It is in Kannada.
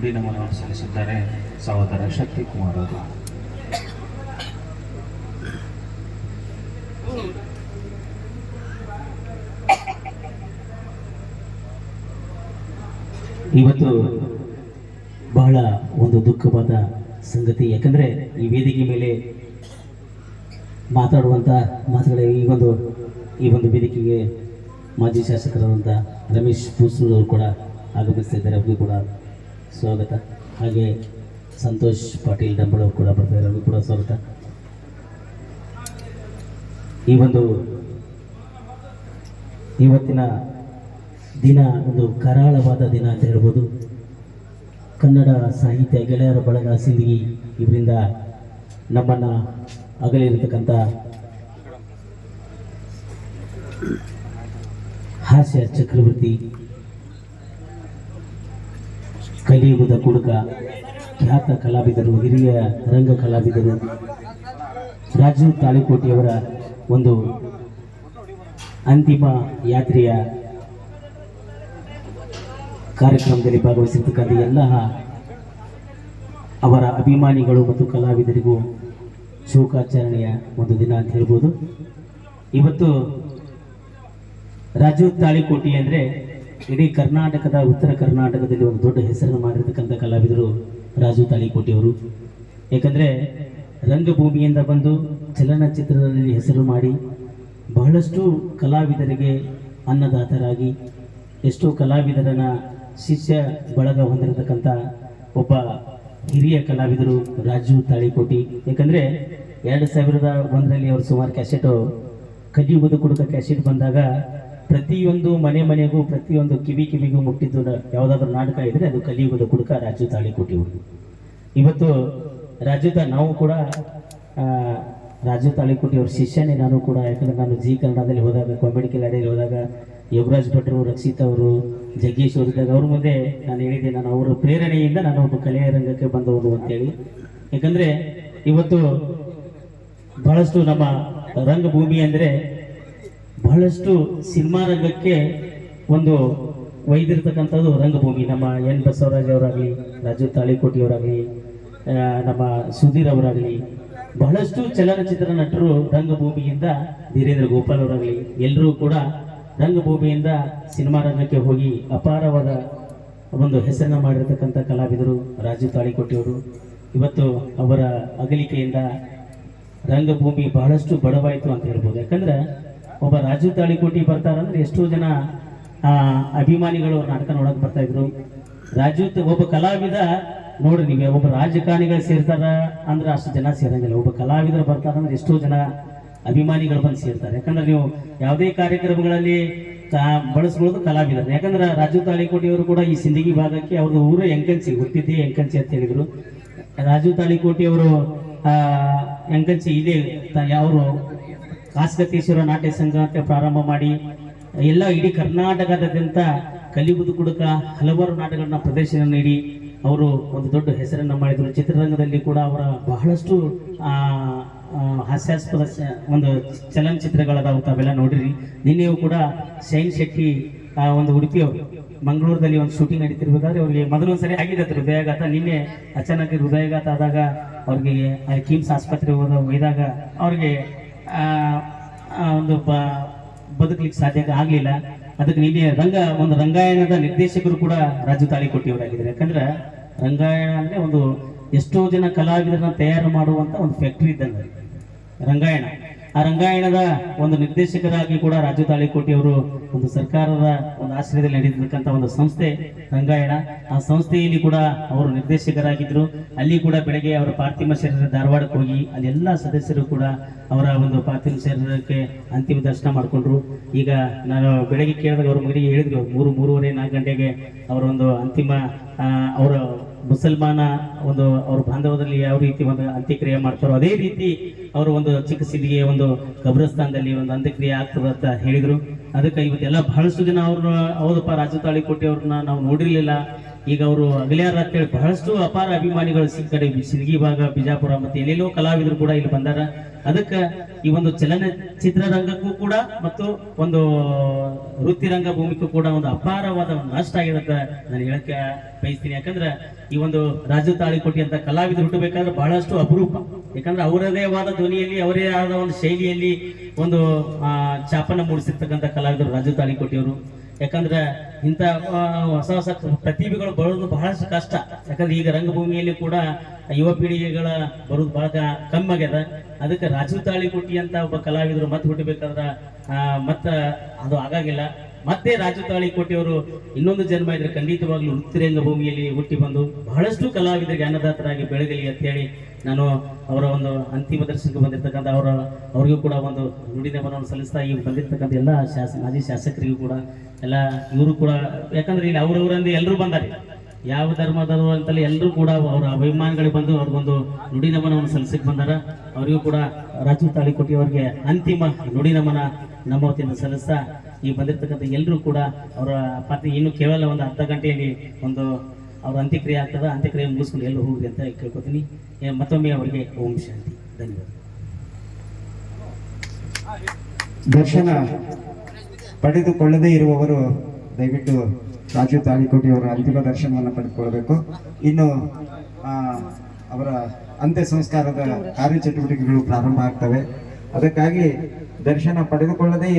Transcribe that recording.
ನುಡಿ ನಮನವನ್ನು ಸಲ್ಲಿಸಿದ್ದಾರೆ ಸಹೋದರ ಶಕ್ತಿ ಕುಮಾರ್ ಅವರು. ಇವತ್ತು ಬಹಳ ಒಂದು ದುಃಖವಾದ ಸಂಗತಿ. ಯಾಕಂದ್ರೆ ಈ ವೇದಿಕೆ ಮೇಲೆ ಮಾತಾಡುವಂಥ ಮಾತುಗಳ ಈ ಒಂದು ಈ ಒಂದು ವೇದಿಕೆಗೆ ಮಾಜಿ ಶಾಸಕರಾದಂಥ ರಮೇಶ್ ಪೂಸೂರ್ ಕೂಡ ಆಗಮಿಸ್ತಿದ್ದಾರೆ ಅವ್ರಿಗೂ ಕೂಡ ಸ್ವಾಗತ. ಹಾಗೆ ಸಂತೋಷ್ ಪಾಟೀಲ್ ಡಂಬಳ ಕೂಡ ಬರ್ತಾ ಇರೋರು ಕೂಡ ಸ್ವಾಗತ. ಈ ಒಂದು ಇವತ್ತಿನ ದಿನ, ಒಂದು ಕರಾಳವಾದ ದಿನ ಅಂತ ಹೇಳ್ಬೋದು. ಕನ್ನಡ ಸಾಹಿತ್ಯ ಗೆಳೆಯರ ಬಳಗ ಸಿಂದಗಿ ಇವರಿಂದ ನಮ್ಮನ್ನು ಅಗಲಿರತಕ್ಕಂಥ ಹಾಸ್ಯ ಚಕ್ರವರ್ತಿ ಕಲಿಯುಗದ ಕುಡುಕ ಖ್ಯಾತ ಕಲಾವಿದರು, ಹಿರಿಯ ರಂಗ ಕಲಾವಿದರು. ರಾಜೀವ್ ತಾಳಿಕೋಟಿಯವರ ಒಂದು ಅಂತಿಮ ಯಾತ್ರೆಯ ಕಾರ್ಯಕ್ರಮದಲ್ಲಿ ಭಾಗವಹಿಸಿರ್ತಕ್ಕಂಥ ಎಲ್ಲ ಅವರ ಅಭಿಮಾನಿಗಳು ಮತ್ತು ಕಲಾವಿದರಿಗೂ ಶೋಕಾಚರಣೆಯ ಒಂದು ದಿನ ಅಂತ ಹೇಳ್ಬೋದು. ಇವತ್ತು ರಾಜೀವ್ ತಾಳಿಕೋಟಿ ಅಂದರೆ ಇಡೀ ಕರ್ನಾಟಕದ ಉತ್ತರ ಕರ್ನಾಟಕದಲ್ಲಿ ಒಂದು ದೊಡ್ಡ ಹೆಸರನ್ನು ಮಾಡಿರ್ತಕ್ಕಂಥ ಕಲಾವಿದರು ರಾಜು ತಾಳಿಕೋಟೆಯವರು ಏಕೆಂದರೆ ರಂಗಭೂಮಿಯಿಂದ ಬಂದು ಚಲನಚಿತ್ರದಲ್ಲಿ ಹೆಸರು ಮಾಡಿ ಬಹಳಷ್ಟು ಕಲಾವಿದರಿಗೆ ಅನ್ನದಾತರಾಗಿ ಎಷ್ಟೋ ಕಲಾವಿದರನ್ನು ಶಿಷ್ಯ ಬಳಗ ಹೊಂದಿರತಕ್ಕಂಥ ಒಬ್ಬ ಹಿರಿಯ ಕಲಾವಿದರು ರಾಜು ತಾಳಿಕೋಟಿ. ಯಾಕಂದರೆ ಎರಡು ಸಾವಿರದ ಒಂದರಲ್ಲಿ ಅವರು ಸುಮಾರು ಕ್ಯಾಸೆಟು ಕಲಿಯುಗದ ಕುಡುಕ ಕ್ಯಾಸೆಟ್ ಬಂದಾಗ ಪ್ರತಿಯೊಂದು ಮನೆ ಮನೆಗೂ, ಪ್ರತಿಯೊಂದು ಕಿವಿ ಕಿವಿಗೂ ಮುಟ್ಟಿದ್ದು ಯಾವುದಾದ್ರೂ ನಾಟಕ ಇದ್ರೆ ಅದು ಕಲಿಯುಗದ ಕುಡುಕ ರಾಜು ತಾಳಿಕೋಟಿ ಅವರು. ಇವತ್ತು ರಾಜು ತಾ ನಾವು ಕೂಡ ರಾಜು ತಾಳಿಕೋಟಿ ಅವ್ರ ಶಿಷ್ಯನೇ ನಾನು ಕೂಡ. ಯಾಕಂದ್ರೆ ನಾನು ಜಿ ಕನ್ನಡದಲ್ಲಿ ಹೋದಾಗ ಕಾಮಿಡಿ ಕಿಲಾಡಿಯಲ್ಲಿ ಹೋದಾಗ, ಯೋಗರಾಜ್ ಭಟ್ರು, ರಕ್ಷಿತ್ ಅವರು, ಜಗ್ಗೇಶ್ ಅವರು ಇದ್ದಾಗ ಅವ್ರ ಮುಂದೆ ನಾನು ಹೇಳಿದ್ದೆ, ನಾನು ಅವರ ಪ್ರೇರಣೆಯಿಂದ ನಾನು ಒಬ್ಬ ಕಲೆಯ ರಂಗಕ್ಕೆ ಬಂದವರು ಅಂತೇಳಿ. ಯಾಕಂದ್ರೆ ಇವತ್ತು ಬಹಳಷ್ಟು ನಮ್ಮ ರಂಗಭೂಮಿ ಅಂದರೆ ಬಹಳಷ್ಟು ಸಿನಿಮಾ ರಂಗಕ್ಕೆ ಒಂದು ಒಯ್ದಿರ್ತಕ್ಕಂಥದ್ದು ರಂಗಭೂಮಿ. ನಮ್ಮ ಎನ್ ಬಸವರಾಜ್ ಅವರಾಗಲಿ, ರಾಜು ತಾಳಿಕೋಟಿಯವರಾಗಲಿ ನಮ್ಮ ಸುಧೀರ್ ಅವರಾಗಲಿ, ಬಹಳಷ್ಟು ಚಲನಚಿತ್ರ ನಟರು ರಂಗಭೂಮಿಯಿಂದ ಧೀರೇಂದ್ರ ಗೋಪಾಲ್ ಅವರಾಗಲಿ ಎಲ್ಲರೂ ಕೂಡ ರಂಗಭೂಮಿಯಿಂದ ಸಿನಿಮಾ ರಂಗಕ್ಕೆ ಹೋಗಿ ಅಪಾರವಾದ ಒಂದು ಹೆಸರನ್ನು ಮಾಡಿರ್ತಕ್ಕಂಥ ಕಲಾವಿದರು ರಾಜು ತಾಳಿಕೋಟಿಯವರು ಇವತ್ತು ಅವರ ಅಗಲಿಕೆಯಿಂದ ರಂಗಭೂಮಿ ಬಹಳಷ್ಟು ಬಡವಾಯಿತು ಅಂತ ಹೇಳ್ಬೋದು. ಯಾಕಂದ್ರೆ ಒಬ್ಬ ರಾಜು ತಾಳಿಕೋಟಿ ಬರ್ತಾರಂದ್ರೆ ಎಷ್ಟೋ ಜನ ಅಭಿಮಾನಿಗಳು ನಾಟಕ ನೋಡಕ್ ಬರ್ತಾ ಇದ್ರು. ರಾಜು ಒಬ್ಬ ಕಲಾವಿದ, ನೋಡ್ರಿ ನಿಮಗೆ ಒಬ್ಬ ರಾಜಕಾರಣಿಗಳು ಸೇರ್ತಾರ ಅಂದ್ರೆ ಅಷ್ಟು ಜನ ಸೇರಂಗಿಲ್ಲ. ಒಬ್ಬ ಕಲಾವಿದರು ಬರ್ತಾರಂದ್ರೆ ಎಷ್ಟೋ ಜನ ಅಭಿಮಾನಿಗಳು ಬಂದು ಸೇರ್ತಾರೆ. ಯಾಕಂದ್ರೆ ನೀವು ಯಾವುದೇ ಕಾರ್ಯಕ್ರಮಗಳಲ್ಲಿ ಬಳಸ್ಕೊಳ್ಳೋದು ಕಲಾವಿದರು ಯಾಕಂದ್ರೆ ರಾಜು ತಾಳಿಕೋಟಿಯವರು ಕೂಡ ಈ ಸಿಂದಗಿ ಭಾಗಕ್ಕೆ ಅವ್ರದ್ದು ಊರು ಎಂಕಂಚಿ ಹುಟ್ಟಿದ್ದೆ ಎಂಕಂಚಿ ಅಂತ ಹೇಳಿದರು. ರಾಜು ತಾಳಿಕೋಟೆ ಅವರು ಎಂಕಂಚಿ ಇದೆ ಅವರು ಕಾಸ್ಕತೇಶ್ವರ ನಾಟ್ಯ ಸಂಘ ಅಂತ ಪ್ರಾರಂಭ ಮಾಡಿ, ಎಲ್ಲ ಇಡೀ ಕರ್ನಾಟಕದಾದ್ಯಂತ ಕಲಿಬುದು ಕುಡುಕ ಹಲವಾರು ನಾಟಕಗಳನ್ನ ಪ್ರದರ್ಶನ ನೀಡಿ, ಅವರು ಒಂದು ದೊಡ್ಡ ಹೆಸರನ್ನು ಮಾಡಿದರು. ಚಿತ್ರರಂಗದಲ್ಲಿ ಕೂಡ ಅವರ ಬಹಳಷ್ಟು ಹಾಸ್ಯಾಸ್ಪದ ಒಂದು ಚಲನಚಿತ್ರಗಳದಾವು ತಾವೆಲ್ಲ ನೋಡಿರಿ. ನಿನ್ನೆಯೂ ಕೂಡ ಶೈನ್ ಶೆಟ್ಟಿ ಒಂದು ಉಡುಪಿಯವರು ಮಂಗಳೂರಲ್ಲಿ ಒಂದು ಶೂಟಿಂಗ್ ನಡೀತಿರ್ಬೇಕಾದ್ರೆ ಅವ್ರಿಗೆ ಮೊದಲೊಂದು ಸರಿ ಆಗಿದೆ ಹೃದಯಾಘಾತ. ನಿನ್ನೆ ಅಚಾನಕ್ ಹೃದಯಾಘಾತ ಆದಾಗ ಅವ್ರಿಗೆ ಕಿಮ್ಸ್ ಆಸ್ಪತ್ರೆಗೆ ಹೋದ ಒಯ್ದಾಗ ಅವ್ರಿಗೆ ಒಂದು ಬ, ಬದುಕಲಿಕ್ಕೆ ಸಾಧ್ಯ ಆಗಲಿಲ್ಲ. ಅದಕ್ಕೆ ನಿನ್ನೆ ರಂಗ, ಒಂದು ರಂಗಾಯಣದ ನಿರ್ದೇಶಕರು ಕೂಡ ರಾಜು ತಾಳಿಕೊಟ್ಟಿಯವರಾಗಿದ್ದಾರೆ ಯಾಕಂದ್ರೆ ರಂಗಾಯಣ ಅಂದರೆ ಒಂದು ಎಷ್ಟೋ ಜನ ಕಲಾವಿದರನ್ನ ತಯಾರು ಮಾಡುವಂತ ಒಂದು ಫ್ಯಾಕ್ಟ್ರಿ ಇದ್ದಂಗೆ ರಂಗಾಯಣ. ಆ ರಂಗಾಯಣದ ಒಂದು ನಿರ್ದೇಶಕರಾಗಿ ಕೂಡ ರಾಜು ತಾಳಿಕೋಟಿ ಅವರು ಒಂದು ಸರ್ಕಾರದ ಒಂದು ಆಶ್ರಯದಲ್ಲಿ ನಡೆದಿರ್ತಕ್ಕಂಥ ಒಂದು ಸಂಸ್ಥೆ ರಂಗಾಯಣ. ಆ ಸಂಸ್ಥೆಯಲ್ಲಿ ಕೂಡ ಅವರು ನಿರ್ದೇಶಕರಾಗಿದ್ದರು ಅಲ್ಲಿ ಕೂಡ ಬೆಳಗ್ಗೆ ಅವರ ಪಾರ್ಥಿವ ಶರೀರ ಧಾರವಾಡಕ್ಕೆ ಹೋಗಿ ಅಲ್ಲಿ ಎಲ್ಲ ಸದಸ್ಯರು ಕೂಡ ಅವರ ಒಂದು ಪಾರ್ಥಿವ ಶರೀರಕ್ಕೆ ಅಂತಿಮ ದರ್ಶನ ಮಾಡಿಕೊಂಡ್ರು. ಈಗ ನಾನು ಬೆಳಗ್ಗೆ ಕೇಳಿದಾಗ ಅವ್ರ ಮಗನಿಗೆ ಹೇಳಿದ್ರು ಮೂರು, ಮೂರುವರೆ ನಾಲ್ಕು ಗಂಟೆಗೆ ಅವರ ಒಂದು ಅಂತಿಮ ಅವರ ಮುಸಲ್ಮಾನ ಒಂದು ಅವ್ರ ಬಾಂಧವದಲ್ಲಿ ಯಾವ ರೀತಿ ಒಂದು ಅಂತ್ಯಕ್ರಿಯೆ ಮಾಡ್ತಾರೋ ಅದೇ ರೀತಿ ಅವರು ಒಂದು ಚಿಕ್ಕ ಸಿದ್ಧಿಗೆ ಒಂದು ಕಬ್ರಸ್ಥಾನದಲ್ಲಿ ಒಂದು ಅಂತ್ಯಕ್ರಿಯೆ ಆಗ್ತದೆ ಅಂತ ಹೇಳಿದರು. ಅದಕ್ಕೆ ಇವತ್ತೆಲ್ಲ ಬಹಳಷ್ಟು ದಿನ ಅವ್ರನ್ನ ಹೌದಪ್ಪ ರಾಜತಾಳಿ ಕೋಟಿ ಅವ್ರನ್ನ ನಾವು ನೋಡಿರ್ಲಿಲ್ಲ. ಈಗ ಅವರು ಅಗಲಿಯಾರ ಅಂತೇಳಿ ಬಹಳಷ್ಟು ಅಪಾರ ಅಭಿಮಾನಿಗಳು ಈ ಕಡೆ ಸಿಲ್ಗಿ ಭಾಗ ಬಿಜಾಪುರ ಮತ್ತೆ ಎಲ್ಲೆಲ್ಲೋ ಕಲಾವಿದರು ಕೂಡ ಇಲ್ಲಿ ಬಂದಾರ. ಅದಕ್ಕೆ ಈ ಒಂದು ಚಲನಚಿತ್ರರಂಗಕ್ಕೂ ಕೂಡ ಮತ್ತು ಒಂದು ವೃತ್ತಿ ರಂಗಭೂಮಿಗೂ ಕೂಡ ಒಂದು ಅಪಾರವಾದ ಒಂದು ನಷ್ಟ ಆಗಿದೆ ಅಂತ ನಾನು ಹೇಳಕ್ಕೆ ಬಯಸ್ತೀನಿ. ಯಾಕಂದ್ರೆ ಈ ಒಂದು ರಾಜು ತಾಳಿಕೋಟಿ ಅಂತ ಕಲಾವಿದರು ಹುಟ್ಟಬೇಕಾದ್ರೆ ಬಹಳಷ್ಟು ಅಪರೂಪ. ಯಾಕಂದ್ರೆ ಅವರದೇ ಆದ ಧ್ವನಿಯಲ್ಲಿ ಅವರೇ ಆದ ಒಂದು ಶೈಲಿಯಲ್ಲಿ ಒಂದು ಆ, ಛಾಪನ್ನ ಮೂಡಿಸಿರ್ತಕ್ಕಂಥ ಕಲಾವಿದರು ರಾಜು ತಾಳಿಕೋಟಿಯವರು ಯಾಕಂದ್ರೆ ಇಂಥ ಹೊಸ ಹೊಸ ಪ್ರತಿಭೆಗಳು ಬರೋದು ಬಹಳಷ್ಟು ಕಷ್ಟ. ಯಾಕಂದ್ರೆ ಈಗ ರಂಗಭೂಮಿಯಲ್ಲಿ ಕೂಡ ಯುವ ಪೀಳಿಗೆಗಳ ಬರೋದು ಬಹಳ ಕಮ್ಮಿ ಆಗ್ಯದ. ಅದಕ್ಕೆ ರಾಜೀವ್ ತಾಳಿಕೋಟಿ ಅಂತ ಒಬ್ಬ ಕಲಾವಿದರು ಮತ್ತೆ ಹುಟ್ಟಬೇಕಾದ್ರ ಮತ್ತ ಅದು ಆಗಾಗಿಲ್ಲ. ಮತ್ತೆ ರಾಜು ತಾಳಿಕೋಟಿಯವರು ಇನ್ನೊಂದು ಜನ್ಮ ಇದ್ರೆ ಖಂಡಿತವಾಗ್ಲೂ ಉತ್ತರಂಗ ಭೂಮಿಯಲ್ಲಿ ಹುಟ್ಟಿ ಬಂದು ಬಹಳಷ್ಟು ಕಲಾವಿದರಿಗೆ ಅನ್ನದಾತರಾಗಿ ಬೆಳಗಲಿ ಅಂತ ಹೇಳಿ ನಾನು ಅವರ ಒಂದು ಅಂತಿಮ ದರ್ಶನಕ್ಕೆ ಬಂದಿರತಕ್ಕಂಥ ಅವರ ಅವರಿಗೂ ಕೂಡ ಒಂದು ನುಡಿನಮನವನ್ನು ಸಲ್ಲಿಸ್ತಾ ಈಗ ಬಂದಿರತಕ್ಕಂಥ ಎಲ್ಲ ಶಾಸ, ಮಾಜಿ ಶಾಸಕರಿಗೂ ಕೂಡ ಎಲ್ಲ ಇವರು ಕೂಡ, ಯಾಕಂದ್ರೆ ಇಲ್ಲಿ ಅವ್ರವರಂದು ಎಲ್ಲರೂ ಬಂದಾರೆ. ಯಾವ ಧರ್ಮದವರು ಅಂತಲೇ ಎಲ್ಲರೂ ಕೂಡ ಅವರ ಅಭಿಮಾನಿಗಳಿಗೆ ಬಂದು ಅವ್ರಿಗೊಂದು ನುಡಿ ನಮನವನ್ನು ಸಲ್ಲಿಸಕ್ಕೆ ಬಂದಾರ. ಅವರಿಗೂ ಕೂಡ ರಾಜು ತಾಳಿಕೋಟಿ ಅವರಿಗೆ ಅಂತಿಮ ನುಡಿ ನಮನ ನಮ್ಮ ಸಲ್ಲಿಸ್ತಾ ಈ ಬಂದಿರ್ತಕ್ಕಂಥ ಎಲ್ಲರೂ ಕೂಡ ಅವರ ಪತ್ನಿ ಇನ್ನು ಕೇವಲ ಒಂದು ಅರ್ಧ ಗಂಟೆಯಲ್ಲಿ ಒಂದು ಅವರ ಅಂತ್ಯಕ್ರಿಯೆ ಆಗ್ತದೆ, ಅಂತ್ಯಕ್ರಿಯೆ ಮುಗಿಸ್ಕೊಂಡು ಎಲ್ಲರೂ ಹೋಗಿ ಅಂತ ಕೇಳ್ಕೊತೀನಿ. ಮತ್ತೊಮ್ಮೆ ಅವರಿಗೆ ಓಂ ಶಾಂತಿ. ಧನ್ಯವಾದ. ದರ್ಶನ ಪಡೆದುಕೊಳ್ಳದೇ ಇರುವವರು ದಯವಿಟ್ಟು ರಾಜು ತಾಳಿಕೋಟಿ ಅವರ ಅಂತಿಮ ದರ್ಶನವನ್ನು ಪಡೆದುಕೊಳ್ಳಬೇಕು. ಇನ್ನು ಅವರ ಅಂತ್ಯ ಸಂಸ್ಕಾರದ ಕಾರ್ಯಚಟುವಟಿಕೆಗಳು ಪ್ರಾರಂಭ ಆಗ್ತವೆ. ಅದಕ್ಕಾಗಿ ದರ್ಶನ ಪಡೆದುಕೊಳ್ಳದೇ